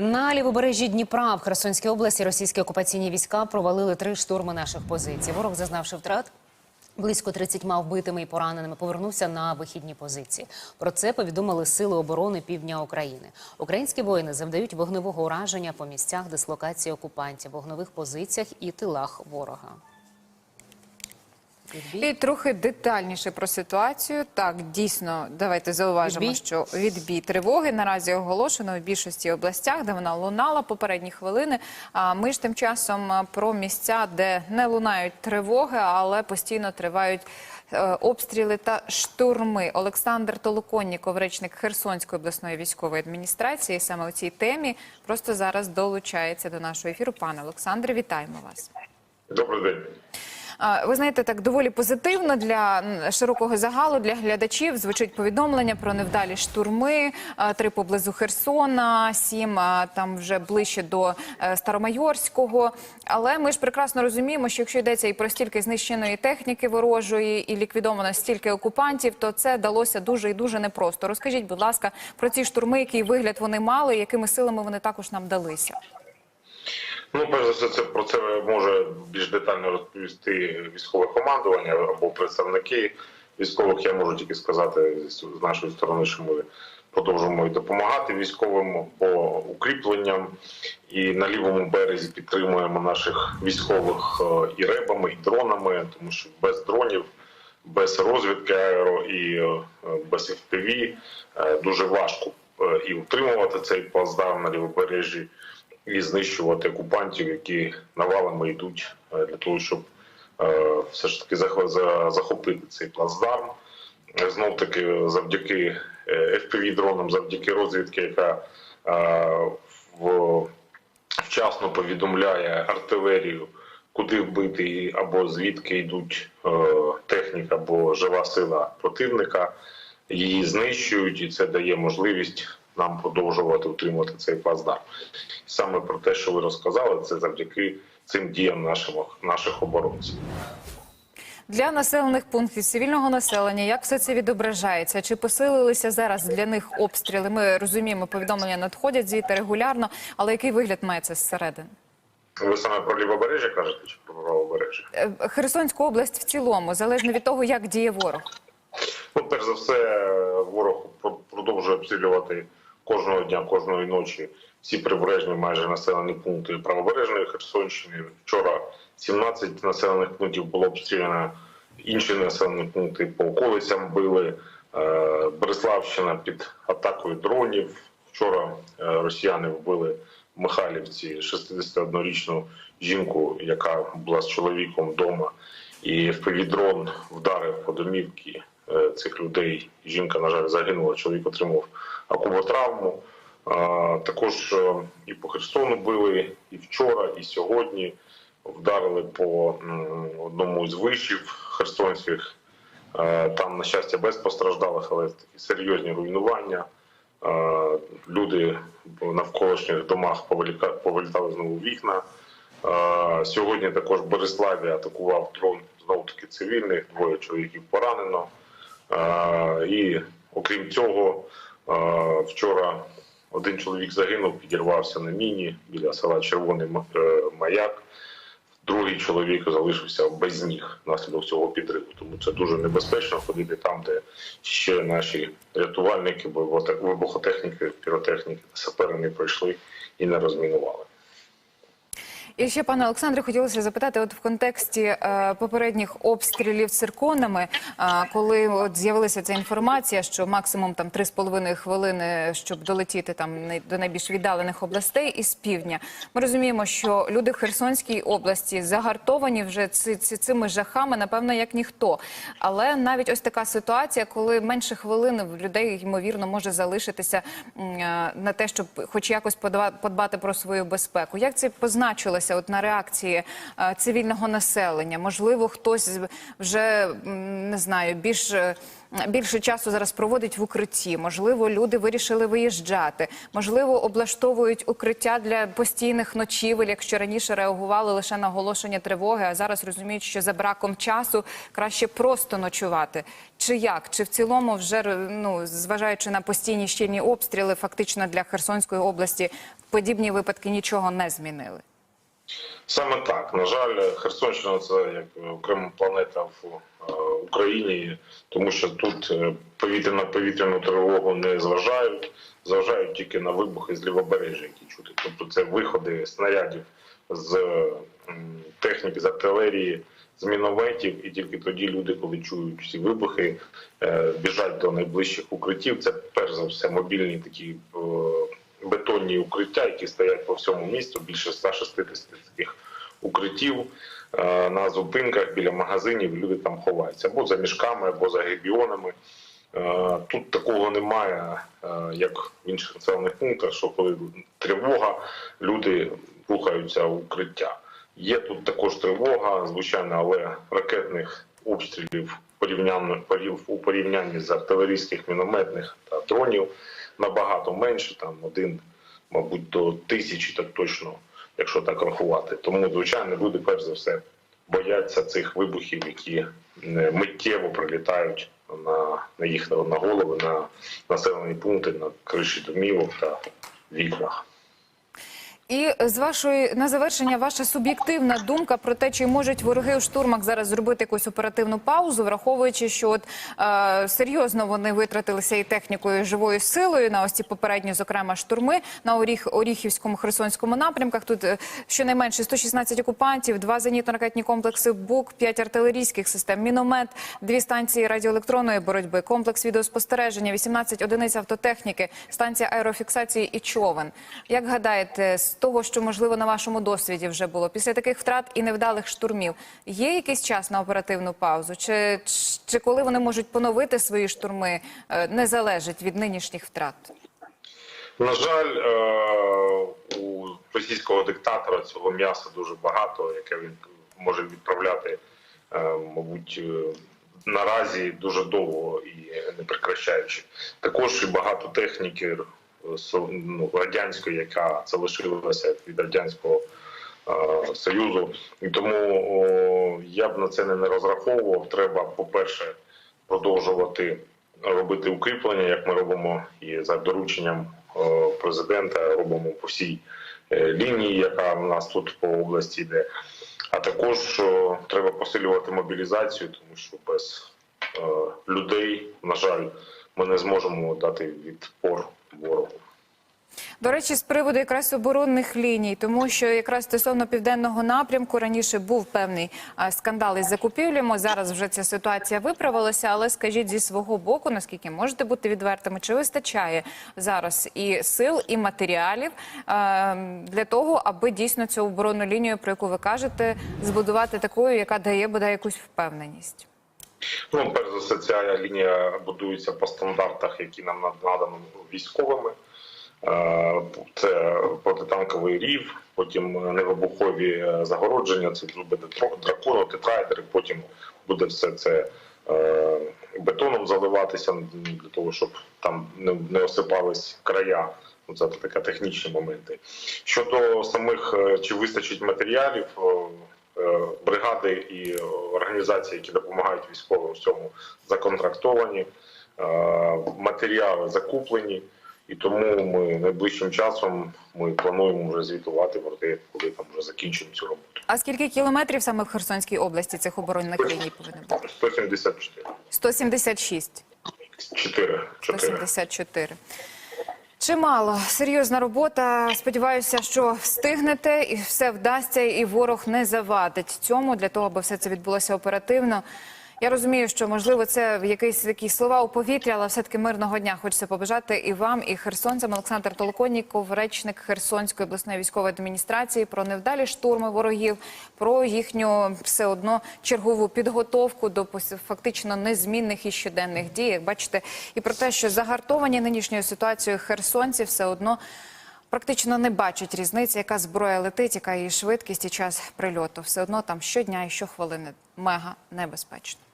На лівобережжі Дніпра в Херсонській області російські окупаційні війська провалили три штурми наших позицій. Ворог, зазнавши втрат, близько 30 вбитими і пораненими, повернувся на вихідні позиції. Про це повідомили сили оборони півдня України. Українські воїни завдають вогневого ураження по місцях дислокації окупантів, вогневих позиціях і тилах ворога. Відбій. І трохи детальніше про ситуацію. Так, дійсно, давайте зауважимо, Відбій? що відбій тривоги наразі оголошено в більшості областях, де вона лунала попередні хвилини. А ми ж тим часом про місця, де не лунають тривоги, але постійно тривають. е, Обстріли та штурми. Олександр Толоконніков, речник Херсонської обласної військової адміністрації, саме у цій темі просто зараз долучається до нашого ефіру. Пане Олександре, вітаємо вас. Добрий день. Ви знаєте, так доволі позитивно для широкого загалу, для глядачів звучить повідомлення про невдалі штурми. Три поблизу Херсона, сім там вже ближче до е, Старомайорського. Але ми ж прекрасно розуміємо, що якщо йдеться і про стільки знищеної техніки ворожої, і ліквідовано стільки окупантів, то це далося дуже і дуже непросто. Розкажіть, будь ласка, про ці штурми, який вигляд вони мали, якими силами вони також нам далися. Ну, перш за все, це про це може більш детально розповісти військове командування або представники військових. Я можу тільки сказати з нашої сторони, що ми продовжуємо і допомагати військовим по укріпленням, і на лівому березі підтримуємо наших військових е, і ребами, і дронами, тому що без дронів. Без розвідки аеро і е, без FPV е, дуже важко і утримувати цей плацдарм на лівобережжі, і знищувати окупантів, які навалами йдуть е, для того, щоб е, все ж таки захопити цей плацдарм. Знов таки завдяки fpv дронам, завдяки розвідки, яка е, вчасно повідомляє артилерію, куди вбити або звідки йдуть е, техніка або жива сила противника. Її знищують, і це дає можливість нам продовжувати утримувати цей плацдарм. Саме про те, що ви розказали, це завдяки цим діям наших, наших оборонців. Для населених пунктів цивільного населення як все це відображається? Чи посилилися зараз для них обстріли? Ми розуміємо, повідомлення надходять звідти регулярно, але який вигляд має це зсередини? Ви саме про лівобережжя кажете чи про правобережжя? Е, Херсонську область в цілому, залежно від того, як діє ворог. Ну, перш за все, ворог продовжує обстрілювати кожного дня, кожної ночі всі прибережні майже населені пункти правобережної Херсонщини. Вчора 17 населених пунктів було обстріляно, інші населені пункти по околицям били. Е, Береславщина під атакою дронів. Вчора е, росіяни вбили Михайлівці 61-річну жінку, яка була з чоловіком вдома. І дрон вдарив по домівці е, цих людей. Жінка, на жаль, загинула. Чоловік отримав акуботравму. Е, Також е, і по Херсону били і вчора, і сьогодні вдарили по одному з вишів херсонських. Е, Там, на щастя, без постраждалих, але такі серйозні руйнування. Е, Люди в навколишніх домах повилітали знову вікна. Сьогодні також Береславі атакував дрон знову таки цивільних, двоє чоловіків поранено. І окрім цього, вчора один чоловік загинув, підірвався на міні біля села Червоний е, Маяк. Другий чоловік залишився без ніг внаслідок цього підриву. Тому це дуже небезпечно ходити там, де ще наші рятувальники, вибухотехніки, піротехніки, сапери не пройшли і не розмінували. І ще, пане Олександре, хотілося запитати, от в контексті е, попередніх обстрілів цирконами, е, коли от з'явилася ця інформація, що максимум там 3,5 хвилини, щоб долетіти там най- до найбільш віддалених областей із півдня. Ми розуміємо, що люди в Херсонській області загартовані вже ці, ці, цими жахами, напевно, як ніхто. Але навіть ось така ситуація, коли менше хвилини в людей ймовірно може залишитися е, на те, щоб хоч якось подава- подбати про свою безпеку. Як це позначилося зупинилися от на реакції е, цивільного населення? Можливо, хтось вже не знаю, більш е, більше часу зараз проводить в укритті. Можливо, люди вирішили виїжджати. Можливо, облаштовують укриття для постійних ночівель, якщо раніше реагували лише на оголошення тривоги, а зараз розуміють, що за браком часу краще просто ночувати. Чи як? Чи в цілому, вже ну зважаючи на постійні щільні обстріли, фактично для Херсонської області подібні випадки нічого не змінили? Саме так. На жаль, Херсонщина це як окрема планета в е, Україні, тому що тут е, повітря на повітряну тривогу не зважають, зважають тільки на вибухи з лівобережжя, які чути. Тобто це виходи снарядів з техніки, з артилерії, з мінометів, і тільки тоді люди, коли чують всі вибухи, е, біжать до найближчих укриттів. Це перш за все мобільні такі е, укриття, які стоять по всьому місту, більше 160 таких укриттів е, на зупинках біля магазинів. Люди там ховаються або за мішками, або за гебіонами. Е, Тут такого немає, е, як в інших населених пунктах, що коли тривога, люди рухаються в укриття. Є тут також тривога, звичайно, але ракетних обстрілів у порівнянні з артилерійських мінометних та дронів набагато менше, там один, мабуть, до тисячі, так точно, якщо так рахувати. Тому, звичайно, люди перш за все бояться цих вибухів, які миттєво прилітають на, на їх на голови, на населені пункти, на криші домівок та вікнах. І з вашої на завершення ваша суб'єктивна думка про те, чи можуть вороги у штурмах зараз зробити якусь оперативну паузу, враховуючи, що от е, серйозно вони витратилися і технікою, і живою силою на ось ці попередні, зокрема, штурми на Оріх, Оріхівському Херсонському напрямках. Тут е, щонайменше 116 окупантів, два зенітно-ракетні комплекси БУК, п'ять артилерійських систем, міномет, дві станції радіоелектронної боротьби, комплекс відеоспостереження, 18 одиниць автотехніки, станція аерофіксації і човен. Як гадаєте, того, що можливо на вашому досвіді вже було після таких втрат і невдалих штурмів, є якийсь час на оперативну паузу? Чи, чи, коли вони можуть поновити свої штурми, е, не залежить від нинішніх втрат? На жаль, е, у російського диктатора цього м'яса дуже багато, яке він може відправляти, е, мабуть, наразі дуже довго і не прекращаючи. Також і багато техніки ну, радянської, яка залишилася від радянського е, союзу, і тому о, я б на це не розраховував. Треба, по-перше, продовжувати робити укріплення, як ми робимо і за дорученням е, президента, робимо по всій е, лінії, яка в нас тут по області йде. А також е, треба посилювати мобілізацію, тому що без е, людей, на жаль, ми не зможемо дати відпор ворогу. До речі, з приводу якраз оборонних ліній, тому що якраз стосовно південного напрямку раніше був певний скандал із закупівлями. Зараз вже ця ситуація виправилася. Але скажіть зі свого боку, наскільки можете бути відвертими, чи вистачає зараз і сил, і матеріалів для того, аби дійсно цю оборонну лінію, про яку ви кажете, збудувати такою, яка дає бодай якусь впевненість? Ну, перш за все, ця лінія будується по стандартах, які нам надані військовими. Е, Це протитанковий рів, потім невибухові е, загородження, це буде дракону, тетрайдери, потім буде все це е, бетоном заливатися для того, щоб там не, осипались края. Ну, Це такі технічні моменти. Щодо самих чи вистачить матеріалів, бригади і організації, які допомагають військовим в цьому, законтрактовані, е, матеріали закуплені. І тому ми найближчим часом ми плануємо вже звітувати про те, коли там вже закінчимо цю роботу. А скільки кілометрів саме в Херсонській області цих оборонних ліній повинно бути? 174. 176. 4. 4. 174. Чимало серйозна робота. Сподіваюся, що встигнете і все вдасться, і ворог не завадить цьому для того, аби все це відбулося оперативно. Я розумію, що можливо це якісь такі слова у повітрі, але все-таки мирного дня хочеться побажати і вам, і херсонцям. Олександр Толоконніков, речник Херсонської обласної військової адміністрації, про невдалі штурми ворогів, про їхню все одно чергову підготовку до фактично незмінних і щоденних дій. Бачите, і про те, що загартовані нинішньою ситуацією херсонці все одно практично не бачать різниці, яка зброя летить, яка її швидкість і час прильоту. Все одно там щодня і щохвилини мега небезпечно.